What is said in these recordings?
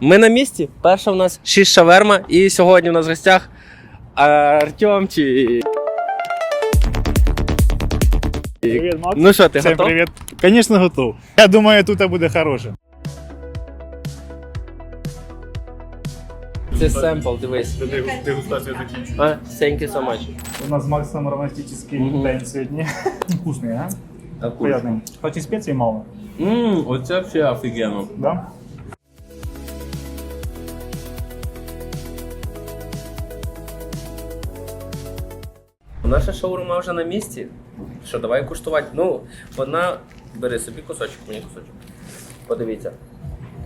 Ми на місці. Перша в нас шість шаверма, і сьогодні у нас в гостях Артемчик. Привіт, Макс. Ну що, ти Всім готов? привіт. Звісно, готов. Я думаю, тут буде хороше. Це семпл, дивись. Дегустація. А, thank you so much. У нас з Максом романтичний Мгм. день сьогодні. Вкусний, а? Приятний. Хоч і спецій мало, Ммм, оце все офігенно. да? Наша шаурма вже на місці. Що, давай куштувати. Ну, вона. Бери собі кусочок, мені кусочок. Подивіться.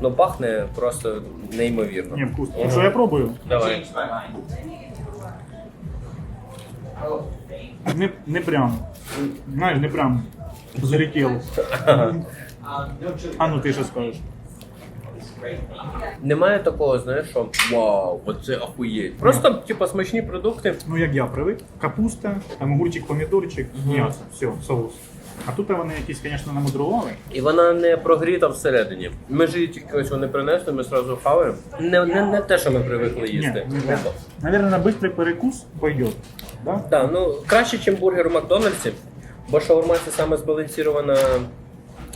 Ну, пахне просто неймовірно. Ні, вкусно. Ну що, я пробую? Давай. Не, не прям. Знаєш, не прям залетів. А ну ти що скажеш? Немає такого, знаєш, що вау, оце ахуєть. Просто, типу, смачні продукти. Ну як я привик. Капуста, там огурчик, помідорчик, м'ясо. Все, соус. А тут вони якісь, звісно, намудрували. І вона не прогріта всередині. Ми ж її тільки ось вони принесли, ми одразу хаваємо. Не, не, не те, що ми привикли їсти. Ні, то. Наверное, на быстрый перекус пойдет. Да? Так, ну краще, ніж бургер у Макдональдсі, бо шаурма це саме збалансована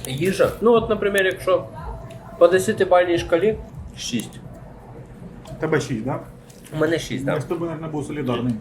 їжа. Ну, от, наприклад, якщо по 10-бальній шкалі 6. Тебе 6, да? У мене 6, так. Я з тобою мабуть, був солідарний.